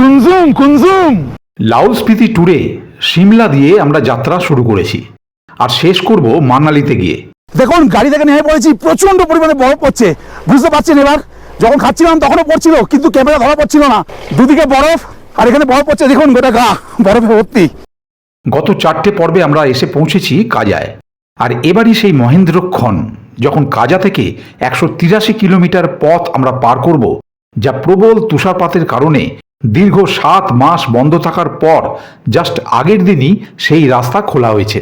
কুনজুম কুনজুম! লাউল স্পিতি ট্যুরে সিমলা দিয়ে আমরা যাত্রা শুরু করেছি। আর শেষ করব মানালিতে গিয়ে। দেখুন গাড়ি থেকে নেমে পড়েছি প্রচণ্ড পরিমাণে বরফ পড়ছে। বুঝতে পারছেন এবার যখন খাচ্ছিলাম তখনও পড়ছিল কিন্তু ক্যামেরা ধরা পড়ছিল না। দুদিকে বরফ আর এখানে বরফ পড়ছে দেখুন গোটা গা বরফে ভর্তি। গত চারটে পর্বে আমরা এসে পৌঁছেছি কাজায়। আর এবারই সেই মহেন্দ্রক্ষণ যখন কাজা থেকে একশো তিরাশি কিলোমিটার পথ আমরা পার করব যা প্রবল তুষারপাতের কারণে দীর্ঘ সাত মাস বন্ধ থাকার পর জাস্ট আগের দিনই সেই রাস্তা খোলা হয়েছে।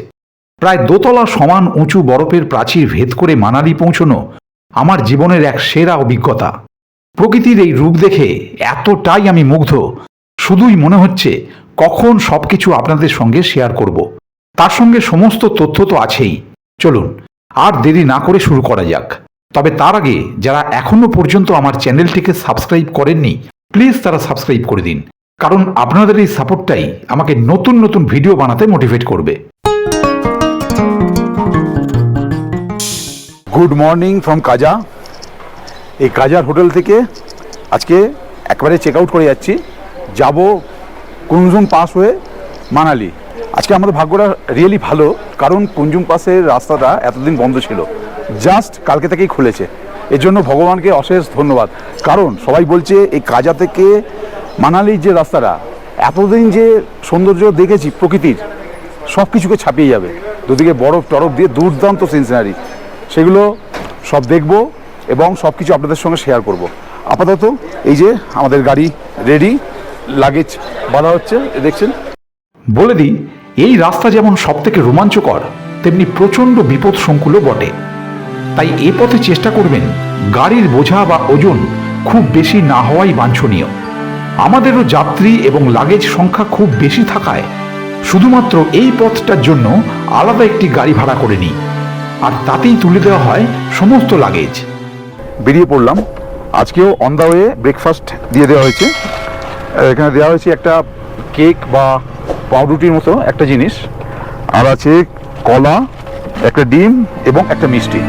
প্রায় দোতলা সমান উঁচু বরফের প্রাচীর ভেদ করে মানালি পৌঁছনো আমার জীবনের এক সেরা অভিজ্ঞতা। প্রকৃতির এই রূপ দেখে এতটাই আমি মুগ্ধ। শুধুই মনে হচ্ছে কখন সবকিছু আপনাদের সঙ্গে শেয়ার করব। তার সঙ্গে সমস্ত তথ্য তো আছেই। চলুন, আর দেরি না করে শুরু করা যাক। তবে তার আগে, যারা এখনও পর্যন্ত আমার চ্যানেলটিকে সাবস্ক্রাইব করেননি প্লিজ তারা সাবস্ক্রাইব করে দিন। কারণ আপনাদের এই সাপোর্টটাই আমাকে নতুন নতুন ভিডিও বানাতে মোটিভেট করবে। গুড মর্নিং ফ্রম কাজা। এই কাজার হোটেল থেকে আজকে একবারে চেক আউট করে যাচ্ছি। যাব কুঞ্জুম পাস হয়ে মানালি। আজকে আমাদের ভাগ্যটা রিয়েলি ভালো, কারণ কুঞ্জুম পাসের রাস্তাটা এতদিন বন্ধ ছিল। জাস্ট কালকে থেকেই খুলেছে। এর জন্য ভগবানকে অশেষ ধন্যবাদ। কারণ সবাই বলছে, এই কাজা থেকে মানালির যে রাস্তাটা, এতদিন যে সৌন্দর্য দেখেছি প্রকৃতির সব কিছুকে ছাপিয়ে যাবে। দুদিকে বরফ টরফ দিয়ে দুর্দান্ত সিনসিনারি। সেগুলো সব দেখব এবং সব কিছু আপনাদের সঙ্গে শেয়ার করব। আপাতত এই যে আমাদের গাড়ি রেডি লাগেজ বাঁধা হচ্ছে দেখছেন। বলে দিই, এই রাস্তা যেমন সবথেকে রোমাঞ্চকর, তেমনি প্রচণ্ড বিপদ সংকুলও বটে। তাই এ পথে চেষ্টা করবেন। গাড়ির বোঝা বা ওজন খুব বেশি না হওয়াই বাঞ্ছনীয়। আমাদেরও যাত্রী এবং লাগেজ সংখ্যা খুব বেশি থাকায় শুধুমাত্র এই পথটার জন্য আলাদা একটি গাড়ি ভাড়া করে নিই। আর তাতেই তুলে দেওয়া হয় সমস্ত লাগেজ। বেরিয়ে পড়লাম। আজকেও অন দ্য ওয়ে ব্রেকফাস্ট দিয়ে দেওয়া হয়েছে। এখানে দেওয়া হয়েছে একটা কেক বা পাউরুটির মতো একটা জিনিস। আর আছে কলা, একটা ডিম এবং একটা মিষ্টি।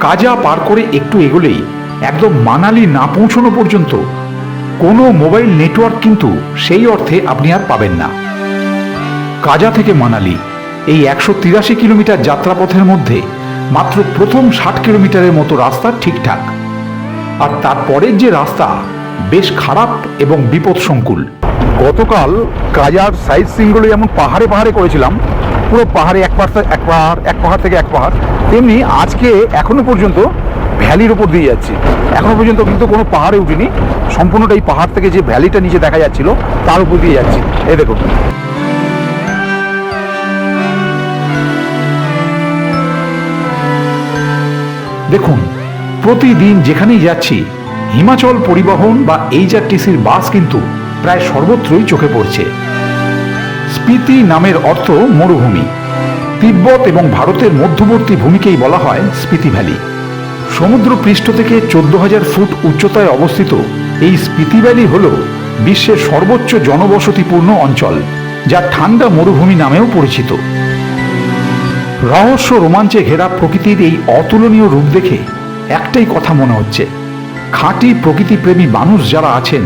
কাজা পার করে একটু এগোলেই একদম মানালি না পৌঁছানো পর্যন্ত কোনো মোবাইল নেটওয়ার্ক কিন্তু সেই অর্থে আপনি আর পাবেন না। কাজা থেকে মানালি, এই একশো তিরাশি কিলোমিটার যাত্রাপথের মধ্যে মাত্র প্রথম ষাট কিলোমিটারের মতো রাস্তা ঠিকঠাক। আর তারপরের যে রাস্তা বেশ খারাপ এবং বিপদসংকুল। গতকাল কাজার সাইড সিনগুলো যেমন পাহাড়ে পাহাড়ে করেছিলাম পুরো পাহাড়ে এক পাহাড় এক পাহাড় এক পাহাড় থেকে এক পাহাড়। তেমনি আজকে এখনও পর্যন্ত ভ্যালির ওপর দিয়ে যাচ্ছি। এখনও পর্যন্ত কিন্তু কোনো পাহাড়ে উঠিনি। সম্পূর্ণটা এই পাহাড় থেকে যে ভ্যালিটা নিচে দেখা যাচ্ছিল, তার উপর দিয়ে যাচ্ছি। এই দেখুন। দেখুন, প্রতিদিন যেখানেই যাচ্ছি, হিমাচল পরিবহন বা এইচআরটিসির বাস কিন্তু প্রায় সর্বত্রই চোখে পড়ছে। স্পিতি নামের অর্থ মরুভূমি। তিব্বত এবং ভারতের মধ্যবর্তী ভূমিকেই বলা হয় স্পিতি ভ্যালি। সমুদ্র পৃষ্ঠ থেকে চোদ্দ হাজার ফুট উচ্চতায় অবস্থিত এই স্পিতি ভ্যালি হল বিশ্বের সর্বোচ্চ জনবসতিপূর্ণ অঞ্চল, যা ঠান্ডা মরুভূমি নামেও পরিচিত। রহস্য রোমাঞ্চে ঘেরা প্রকৃতির এই অতুলনীয় রূপ দেখে একটাই কথা মনে হচ্ছে। খাঁটি প্রকৃতিপ্রেমী মানুষ যারা আছেন,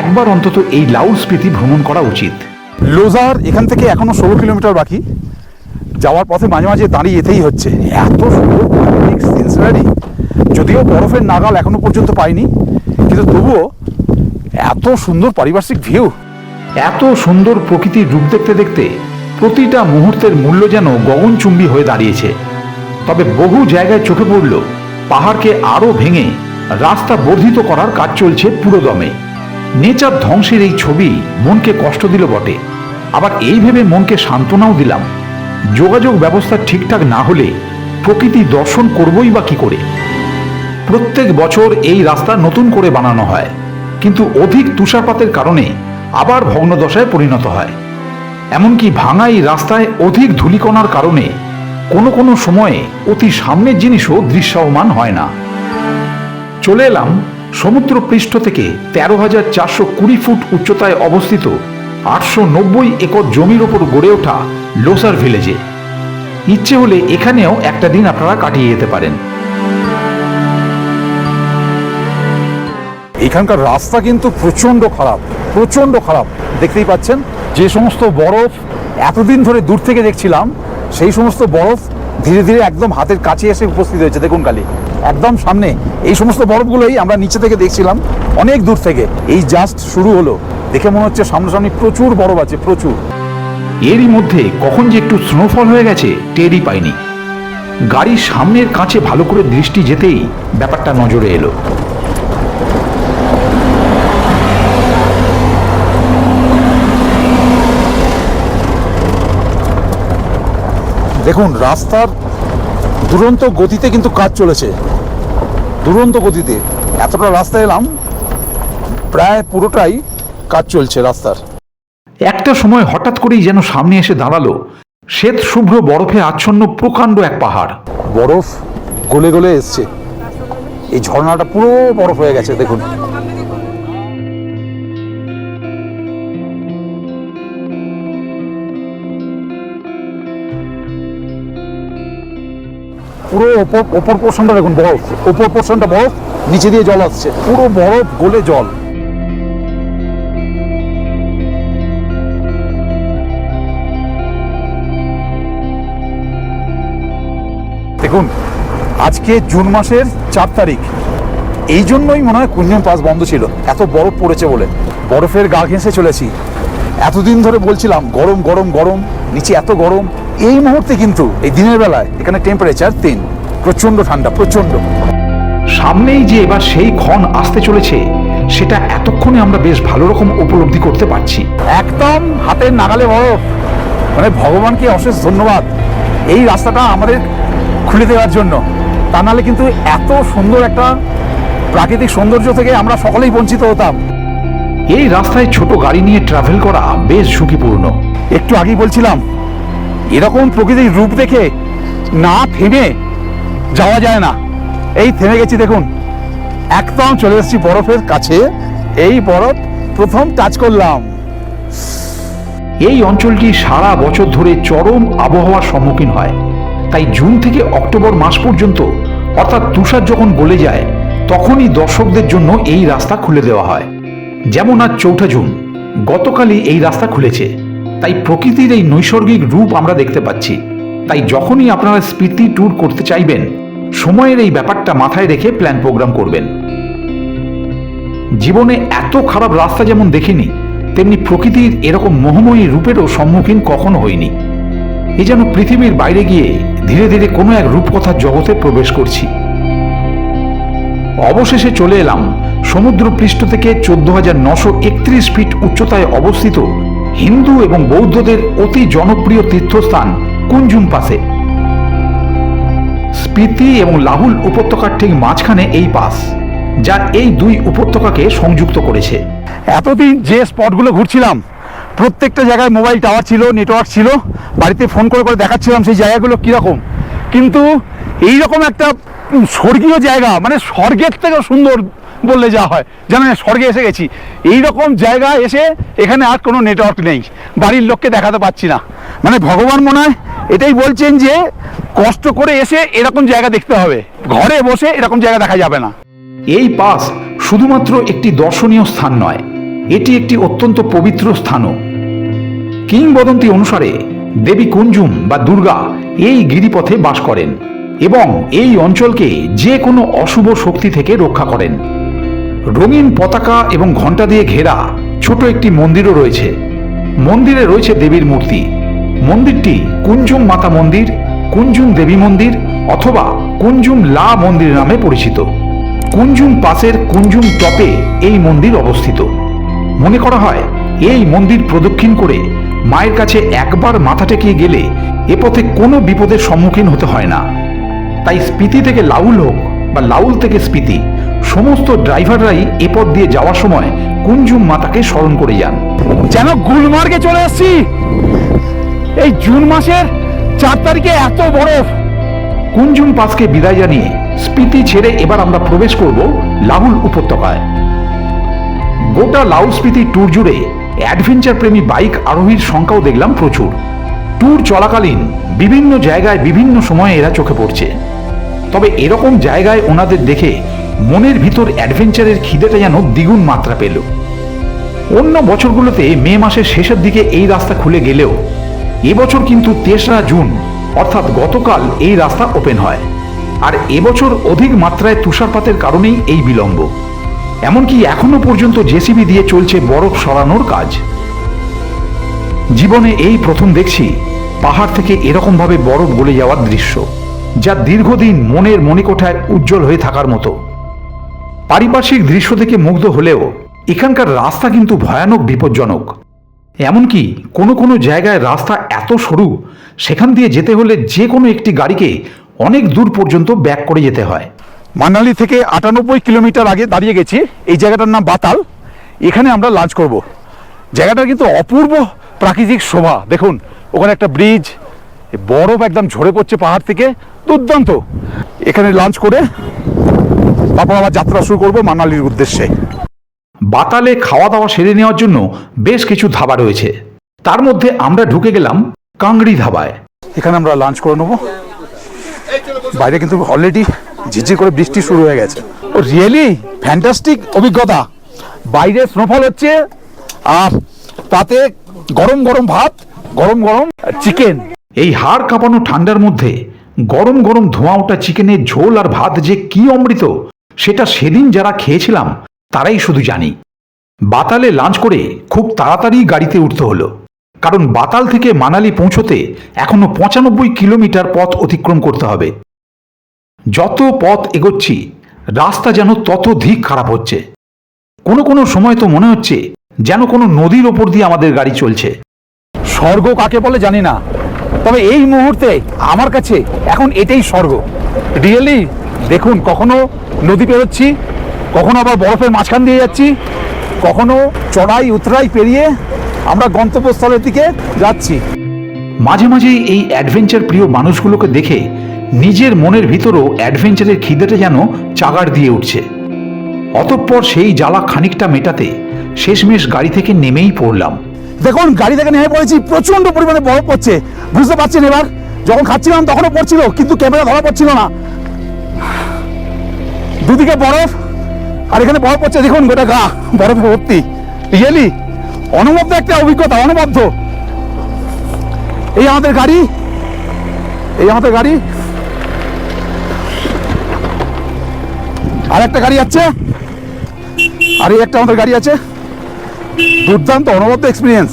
একবার অন্তত এই লাউড স্মৃতি ভ্রমণ করা উচিত। লোজার এখান থেকে এখনও ষোলো কিলোমিটার বাকি। যাওয়ার পথে মাঝে মাঝে দাঁড়িয়ে যেতেই হচ্ছে। এত সুন্দর যদিও বরফের নাগাল এখনও পর্যন্ত পাইনি, কিন্তু তবুও এত সুন্দর পারিপার্শ্বিক ভিউ এত সুন্দর প্রকৃতির রূপ দেখতে দেখতে প্রতিটা মুহূর্তের মূল্য যেন গগনচুম্বী হয়ে দাঁড়িয়েছে। তবে বহু জায়গায় চোখে পড়ল, পাহাড়কে আরও ভেঙে রাস্তা বর্ধিত করার কাজ চলছে পুরোদমে। নেচার ধ্বংসের এই ছবি মনকে কষ্ট দিল বটে। আবার এই ভেবে মনকে সান্ত্বনাও দিলাম। যোগাযোগ ব্যবস্থা ঠিকঠাক না হলে প্রকৃতি দর্শন করবই বা কি করে? প্রত্যেক বছর এই রাস্তা নতুন করে বানানো হয়, কিন্তু অধিক তুষারপাতের কারণে আবার ভগ্নদশায় পরিণত হয়। এমনকি ভাঙা এই রাস্তায় অধিক ধূলিকণার কারণে কোনো কোনো সময়ে অতি সামনের জিনিসও দৃশ্যমান হয় না। চলে এলাম সমুদ্র পৃষ্ঠ থেকে তেরো হাজার চারশো কুড়ি ফুট উচ্চতায় অবস্থিত আটশো নব্বই একর জমির ওপর গড়ে ওঠা লোসার ভিলেজে। ইচ্ছে হলে এখানেও একটা দিন আপনারা কাটিয়ে যেতে পারেন। এখানকার রাস্তা কিন্তু প্রচণ্ড খারাপ প্রচণ্ড খারাপ। দেখতেই পাচ্ছেন, যে সমস্ত বরফ এতদিন ধরে দূর থেকে দেখছিলাম, সেই সমস্ত বরফ ধীরে ধীরে একদম হাতের কাছে এসে উপস্থিত হয়েছে। দেখুন কালি একদম সামনে। এই সমস্ত বরফগুলোই আমরা নিচে থেকে দেখছিলাম। অনেক দূর থেকে। এই জাস্ট শুরু হলো। দেখে মনে হচ্ছে সামনাসামনি প্রচুর বরফ আছে প্রচুর। এরই মধ্যে কখন যে একটু স্নোফল হয়ে গেছে টেরই পাইনি। গাড়ির সামনের কাছে ভালো করে দৃষ্টি যেতেই ব্যাপারটা নজরে এলো। দেখুন রাস্তার দুরন্ত গতিতে কিন্তু কাজ চলেছে। দুরন্ত গতিতে। এতটা রাস্তা এলাম, প্রায় পুরোটাই কাজ চলছে রাস্তার। একটা সময় হঠাৎ করেই যেন সামনে এসে দাঁড়াল শ্বেত শুভ্র বরফে আচ্ছন্ন প্রকাণ্ড এক পাহাড়। বরফ গলে গলে এসছে। এই ঝর্ণাটা পুরো বরফ হয়ে গেছে, দেখুন। ওপর ওপর পোর্শনটা দেখুন বরফ ওপর পোর্শনটা বরফ নিচে দিয়ে জল আসছে। পুরো বরফ গলে জল। দেখুন, আজকে জুন মাসের চার তারিখ। এই জন্যই মনে হয় কুঞ্জন পাস বন্ধ ছিল। এত বরফ পড়েছে বলে। বরফের গা ঘেঁষে চলেছি। এতদিন ধরে বলছিলাম, গরম গরম গরম, নিচে এত গরম। এই মুহূর্তে কিন্তু, এই দিনের বেলায়, এখানে টেম্পারেচার তিন। প্রচণ্ড ঠান্ডা প্রচণ্ড। সামনেই যে এবার সেই ক্ষণ আসতে চলেছে সেটা এতক্ষণে আমরা বেশ ভালো রকম উপলব্ধি করতে পারছি। একদম হাতের নাগালে বরফ। মানে ভগবানকে অশেষ ধন্যবাদ এই রাস্তাটা আমাদের খুলে দেওয়ার জন্য। তা নাহলে কিন্তু এত সুন্দর একটা প্রাকৃতিক সৌন্দর্য থেকে আমরা সকলেই বঞ্চিত হতাম। এই রাস্তায় ছোট গাড়ি নিয়ে ট্রাভেল করা বেশ ঝুঁকিপূর্ণ। একটু আগেই বলছিলাম এরকম প্রকৃতির রূপ দেখে না থেমে যাওয়া যায় না। এই থেমে গেছি, দেখুন। একদম চলে এসেছি বরফের কাছে। এই বরফ প্রথম টাচ করলাম। এই অঞ্চলটি সারা বছর ধরে চরম আবহাওয়ার সম্মুখীন হয়। তাই জুন থেকে অক্টোবর মাস পর্যন্ত, অর্থাৎ তুষার যখন গলে যায়, তখনই দর্শকদের জন্য এই রাস্তা খুলে দেওয়া হয়। যেমন আজ চৌঠা জুন, গতকালই এই রাস্তা খুলেছে। তাই প্রকৃতির এই নৈসর্গিক রূপ আমরা দেখতে পাচ্ছি। তাই যখনই আপনারা স্পিতি ট্যুর করতে চাইবেন সময়ের এই ব্যাপারটা মাথায় রেখে প্ল্যান প্রোগ্রাম করবেন। জীবনে এত খারাপ রাস্তা যেমন দেখিনি, তেমনি প্রকৃতির এরকম মোহময়ী রূপেরও সম্মুখীন কখনো হইনি। এ যেন পৃথিবীর বাইরে গিয়ে ধীরে ধীরে কোনো এক রূপকথার জগতে প্রবেশ করছি। অবশেষে চলে এলাম সমুদ্রপৃষ্ঠ থেকে চোদ্দ হাজার নশো একত্রিশ ফিট উচ্চতায় অবস্থিত হিন্দু এবং বৌদ্ধদের অতি জনপ্রিয় তীর্থস্থান কুঞ্জুম পাসে স্পিতি এবং লাহুল উপত্যকার ঠিক মাঝখানে এই পাস যা এই দুই উপত্যকাকে সংযুক্ত করেছে। এতদিন যে স্পটগুলো ঘুরছিলাম, প্রত্যেকটা জায়গায় মোবাইল টাওয়ার ছিল, নেটওয়ার্ক ছিল, বাড়িতে ফোন করে করে দেখাচ্ছিলাম সেই জায়গাগুলো কীরকম। কিন্তু এইরকম একটা স্বর্গীয় জায়গা মানে স্বর্গের থেকেও সুন্দর বললে যা হয়। জানেন স্বর্গে এসে গেছি। এই রকম জায়গায় এসে এখানে আর কোনো নেটওয়ার্ক নেই। বাড়ির লোককে দেখাতে পাচ্ছি না। মানে ভগবান মনে হয় এটাই বলছেন যে, কষ্ট করে এসে এরকম জায়গা দেখতে হবে। ঘরে বসে এরকম জায়গা দেখা যাবে না। এই পাস শুধুমাত্র একটি দর্শনীয় স্থান নয়, এটি একটি অত্যন্ত পবিত্র স্থানও। কিংবদন্তি অনুসারে দেবী কুঞ্জুম বা দুর্গা এই গিরিপথে বাস করেন এবং এই অঞ্চলকে যে কোনো অশুভ শক্তি থেকে রক্ষা করেন। রঙিন পতাকা এবং ঘণ্টা দিয়ে ঘেরা ছোট একটি মন্দিরও রয়েছে। মন্দিরে রয়েছে দেবীর মূর্তি। মন্দিরটি কুঞ্জুম মাতা মন্দির, কুঞ্জুম দেবী মন্দির অথবা কুঞ্জুম লা মন্দির নামে পরিচিত। কুঞ্জুম পাশের কুঞ্জুম টপে এই মন্দির অবস্থিত। মনে করা হয়, এই মন্দির প্রদক্ষিণ করে মায়ের কাছে একবার মাথা টেকিয়ে গেলে এ পথে কোনো বিপদের সম্মুখীন হতে হয় না। তাই স্পিতি থেকে লাউল হোক বা লাউল থেকে স্পিতি। সমস্ত ড্রাইভাররাই এ পথ দিয়ে যাওয়ার সময় কুঞ্জুম মাতাকে স্মরণ করে যান। যেন গুলমার্গে চলে এসেছি এই জুন মাসের চার তারিখে এত বরফ। কুঞ্জুম পাসকে বিদায় জানিয়ে স্পিতি ছেড়ে এবার আমরা প্রবেশ করব লাহুল উপত্যকায়। গোটা লাউল স্পিতি ট্যুর জুড়ে অ্যাডভেঞ্চার প্রেমী বাইক আরোহীর সংখ্যাও দেখলাম প্রচুর। ট্যুর চলাকালীন বিভিন্ন জায়গায় বিভিন্ন সময়ে এরা চোখে পড়ছে। তবে এরকম জায়গায় ওনাদের দেখে মনের ভিতর অ্যাডভেঞ্চারের খিদেটা যেন দ্বিগুণ মাত্রা পেল। অন্য বছরগুলোতে মে মাসের শেষের দিকে এই রাস্তা খুলে গেলেও এবছর কিন্তু তেসরা জুন, অর্থাৎ গতকাল এই রাস্তা ওপেন হয়। আর এবছর অধিক মাত্রায় তুষারপাতের কারণেই এই বিলম্ব। এমনকি এখনও পর্যন্ত জেসিবি দিয়ে চলছে বরফ সরানোর কাজ। জীবনে এই প্রথম দেখছি পাহাড় থেকে এরকমভাবে বরফ গলে যাওয়ার দৃশ্য। যা দীর্ঘদিন মনের মণিকোঠায় উজ্জ্বল হয়ে থাকার মতো। পারিপার্শ্বিক দৃশ্য থেকে মুগ্ধ হলেও এখানকার রাস্তা কিন্তু ভয়ানক বিপজ্জনক। এমনকি কোনো কোনো জায়গায় রাস্তা এত সরু, সেখান দিয়ে যেতে হলে যে কোনো একটি গাড়িকে অনেক দূর পর্যন্ত ব্যাক করে যেতে হয়। মানালি থেকে আটানব্বই কিলোমিটার আগে দাঁড়িয়ে গেছি, এই জায়গাটার নাম বাতাল। এখানে আমরা লাঞ্চ করব। জায়গাটা কিন্তু অপূর্ব প্রাকৃতিক শোভা। দেখুন, ওখানে একটা ব্রিজ বরফ একদম ঝরে পড়ছে পাহাড় থেকে। দুর্দান্ত। এখানে লাঞ্চ করে তারপর আবার যাত্রা শুরু করব মানালির উদ্দেশ্যে। বাতালে খাওয়া দাওয়া সেরে নেওয়ার জন্য বেশ কিছু ধাবা রয়েছে। তার মধ্যে আমরা ঢুকে গেলাম কাংড়ি ধাবায়। এখানে আমরা লাঞ্চ করে নেব। বাইরে কিন্তু অলরেডি ঝিরঝির করে বৃষ্টি শুরু হয়ে গেছে। ও রিয়েলি ফ্যান্টাস্টিক অভিজ্ঞতা। বাইরে স্নোফল হচ্ছে। আর তাতে গরম গরম ভাত গরম গরম চিকেন এই হাড় কাঁপানো ঠান্ডার মধ্যে গরম গরম ধোঁয়া ওঠা চিকেনের ঝোল আর ভাত যে কি অমৃত? সেটা সেদিন যারা খেয়েছিলাম, তারাই শুধু জানি। বাতালে লাঞ্চ করে খুব তাড়াতাড়ি গাড়িতে উঠতে হলো। কারণ বাতাল থেকে মানালি পৌঁছতে এখনও পঁচানব্বই কিলোমিটার পথ অতিক্রম করতে হবে। যত পথ এগোচ্ছি, রাস্তা যেন তত ধিক খারাপ হচ্ছে। কোনো কোনো সময় তো মনে হচ্ছে যেন কোনো নদীর ওপর দিয়ে আমাদের গাড়ি চলছে। স্বর্গ কাকে বলে জানি না। তবে এই মুহূর্তে আমার কাছে এখন এটাই স্বর্গ। রিয়েলি দেখুন, কখনো নদী পেরোচ্ছি, কখনো আবার বরফের মাঝখান দিয়ে যাচ্ছি, কখনো চড়াই উতরাই পেরিয়ে আমরা গন্তব্যস্থলের দিকে যাচ্ছি। মাঝে মাঝে এই অ্যাডভেঞ্চার প্রিয় মানুষগুলোকে দেখে নিজের মনের ভিতরও অ্যাডভেঞ্চারের খিদেটা যেন চাগার দিয়ে উঠছে। অতঃপর সেই জ্বালা খানিকটা মেটাতে শেষমেশ গাড়ি থেকে নেমেই পড়লাম। দেখুন, গাড়ি থেকে নেমে পড়েছি প্রচণ্ড পরিমাণে বরফ পড়ছে। বুঝতে পারছেন এবার? যখন খাচ্ছিলাম তখনও পড়ছিল, কিন্তু ক্যামেরা ধরা পড়ছিল না। দুদিকে বরফ, আর এখানে বরফ পড়ছে। দেখুন, গোটা গা, বরফে ভর্তি। রিয়েলি অনবদ্য একটা অভিজ্ঞতা, অনবদ্য। এই আমাদের গাড়ি, এই আমাদের গাড়ি। আর একটা গাড়ি আছে। আর এই একটা আমাদের গাড়ি আছে। দুর্দান্ত অনবদ্য এক্সপিরিয়েন্স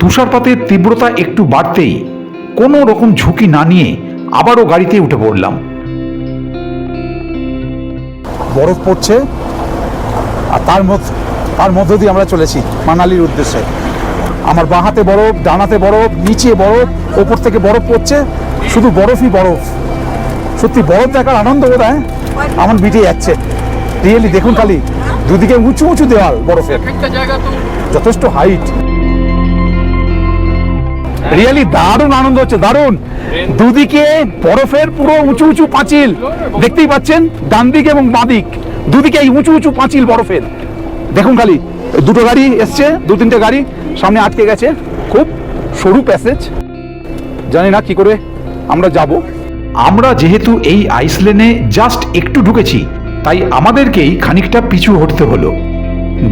তুষারপাতের তীব্রতা একটু বাড়তেই কোনো রকম ঝুঁকি না নিয়ে আবারও গাড়িতে উঠে পড়লাম। বরফ পড়ছে আর তার মধ্যে, তার মধ্য দিয়ে আমরা চলেছি মানালির উদ্দেশ্যে। আমার বাঁ হাতে বরফ ডানাতে বরফ, নিচে বরফ, ওপর থেকে বরফ পড়ছে, শুধু বরফই বরফ। সত্যি বরফ দেখার আনন্দ বোধ হয় আমার মিটে যাচ্ছে। রিয়েলি দেখুন খালি। দুদিকে উঁচু উঁচু দেওয়াল বরফের। যথেষ্ট হাইট রিয়েলি দারুণ আনন্দ হচ্ছে দারুণ। দুদিকে বরফের পুরো উঁচু উঁচু পাঁচিল। দেখতেই পাচ্ছেন ডান দিক এবং বাঁ দিক। দুদিকে এই উঁচু উঁচু পাঁচিল বরফের। দেখুন খালি দুটো গাড়ি এসছে দু তিনটে গাড়ি সামনে আটকে গেছে। খুব সরু প্যাসেজ জানি না কি করে আমরা যাব। আমরা যেহেতু এই আইসল্যান্ডে জাস্ট একটু ঢুকেছি তাই আমাদেরকেই খানিকটা পিছু হটতে হলো।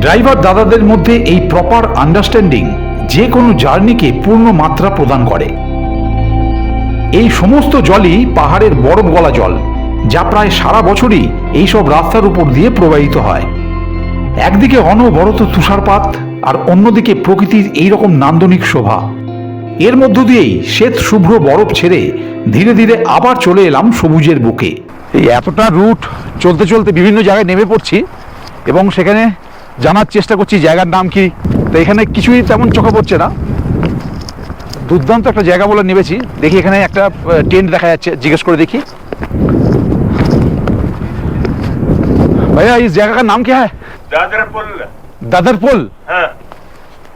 ড্রাইভার দাদাদের মধ্যে এই প্রপার আন্ডারস্ট্যান্ডিং যে কোনো জার্নিকে পূর্ণ মাত্রা প্রদান করে। এই সমস্ত জলই পাহাড়ের বরফ গলা জল, যা প্রায় সারা বছরই এইসব রাস্তার উপর দিয়ে প্রবাহিত হয়। একদিকে অনবরত তুষারপাত আর অন্যদিকে প্রকৃতির এইরকম নান্দনিক শোভা। এর মধ্য দিয়েই শ্বেত শুভ্র বরফ ছেড়ে ধীরে ধীরে আবার চলে এলাম সবুজের বুকে। এই এতটা রুট চলতে চলতে বিভিন্ন জায়গায় নেমে পড়ছি এবং সেখানে জানার চেষ্টা করছি জায়গার নাম কি তো এখানে কিছুই তেমন চোখে পড়ছে না দুর্দান্ত একটা জায়গা বলে নেমেছি দেখি এখানে একটা টেন্ট দেখা যাচ্ছে জিজ্ঞেস করে দেখি ভাইয়া এই জায়গাটার নাম কি হ্যাঁ दादर पुल দাদার পুল हाँ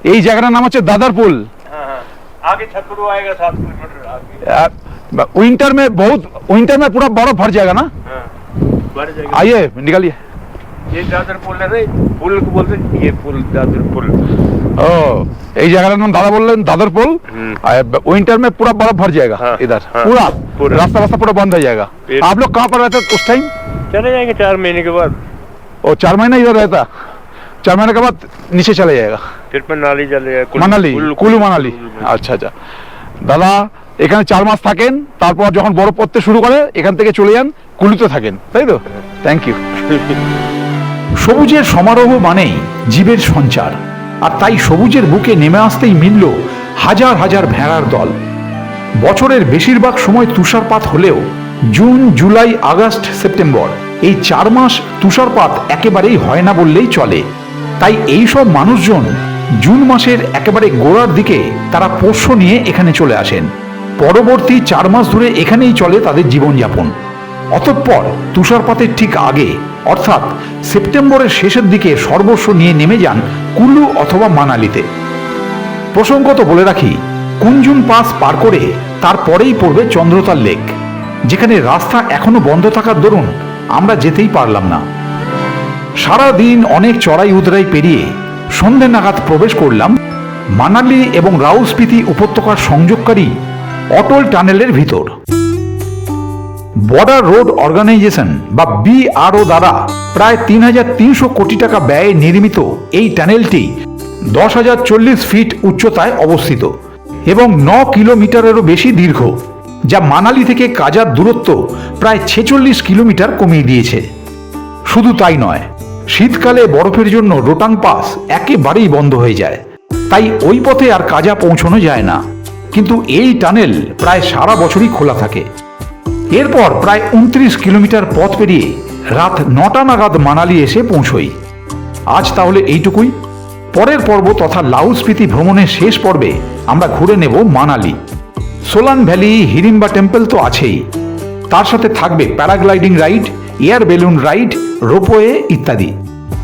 এই জায়গাটার নাম হচ্ছে দাদার পুল हाँ हाँ आगे छतरू आएगा सात किलोमीटर आगे विंटर में बहुत विंटर में पूरा बर्फ भर जाएगा ना हाँ बढ़ जाएगा आइए निकलिए ये दादर पुल है ना पुल को बोलते हैं, ये पुल दादर पुल ও এই জায়গাটার নাম দাদা বললেন দাদর পুল हम्म। विंटर में पूरा बर्फ भर जाएगा हाँ, इधर हाँ, पूरा पूरा। रास्ता रास्ता पूरा बंद हो जाएगा फिर- आप लोग कहाँ पर रहते थे उस टाइम चले जाएंगे चार महीने के बाद और चार महीना इधर रहता चार महीने के बाद नीचे चले जाएगा फिर मनाली चले जाए कुल्लू- মানালি कुल्लू- কুলু মানালি আচ্ছা আচ্ছা দাদা এখানে চার মাস থাকেন তারপর যখন বরফ পড়তে শুরু করে এখান থেকে চলে যান কুলুতে থাকেন, তাই তো? থ্যাংক ইউ সবুজের সমারোহ মানেই জীবের সঞ্চার, আর তাই সবুজের বুকে নেমে আসতেই মিলল হাজার হাজার ভেড়ার দল। বছরের বেশিরভাগ সময় তুষারপাত হলেও জুন, জুলাই, আগস্ট, সেপ্টেম্বর, এই চার মাস তুষারপাত একেবারেই হয় না বললেই চলে। তাই এই সব মানুষজন জুন মাসের একেবারে গোড়ার দিকে তারা পোষ্য নিয়ে এখানে চলে আসেন। পরবর্তী চার মাস ধরে এখানেই চলে তাদের জীবনযাপন। অতঃপর তুষারপাতের ঠিক আগে, অর্থাৎ সেপ্টেম্বরের শেষের দিকে সর্বস্ব নিয়ে নেমে যান কুলু অথবা মানালিতে। প্রসঙ্গত বলে রাখি কুঞ্জুন পাস পার করে তারপরেই পড়বে চন্দ্রতাল লেক, যেখানে রাস্তা এখনও বন্ধ থাকার দরুন আমরা যেতেই পারলাম না। সারা দিন অনেক চড়াই উতরাই পেরিয়ে সন্ধে নাগাদ প্রবেশ করলাম মানালি এবং রাউসপিতি উপত্যকার সংযোগকারী অটল টানেলের ভিতর। বর্ডার রোড অর্গানাইজেশন বা বিআরও দ্বারা প্রায় তিন হাজার তিনশো কোটি টাকা ব্যয়ে নির্মিত এই টানেলটি দশ হাজার চল্লিশ ফিট উচ্চতায় অবস্থিত এবং ন কিলোমিটারেরও বেশি দীর্ঘ, যা মানালি থেকে কাজার দূরত্ব প্রায় ছেচল্লিশ কিলোমিটার কমিয়ে দিয়েছে। শুধু তাই নয়, শীতকালে বরফের জন্য রোটাং পাস একেবারেই বন্ধ হয়ে যায়। তাই ওই পথে আর কাজা পৌঁছানো যায় না। কিন্তু এই টানেল প্রায় সারা বছরই খোলা থাকে। এরপর প্রায় উনত্রিশ কিলোমিটার পথ পেরিয়ে রাত নটা নাগাদ মানালি এসে পৌঁছই। আজ তাহলে এইটুকুই। পরের পর্ব তথা লাউস্পিতি ভ্রমণের শেষ পর্বে আমরা ঘুরে নেব মানালি। সোলান ভ্যালি, হিরিম্বা টেম্পল তো আছেই। তার সাথে থাকবে paragliding ride, air balloon ride, ropeway ইত্যাদি।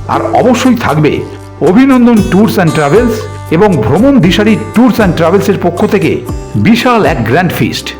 আর অবশ্যই থাকবে অভিনন্দন ট্যুরস অ্যান্ড ট্রাভেলস এবং ভ্রমণ দিশারি ট্যুরস অ্যান্ড ট্রাভেলসের পক্ষ থেকে বিশাল এক গ্র্যান্ড ফিস্ট।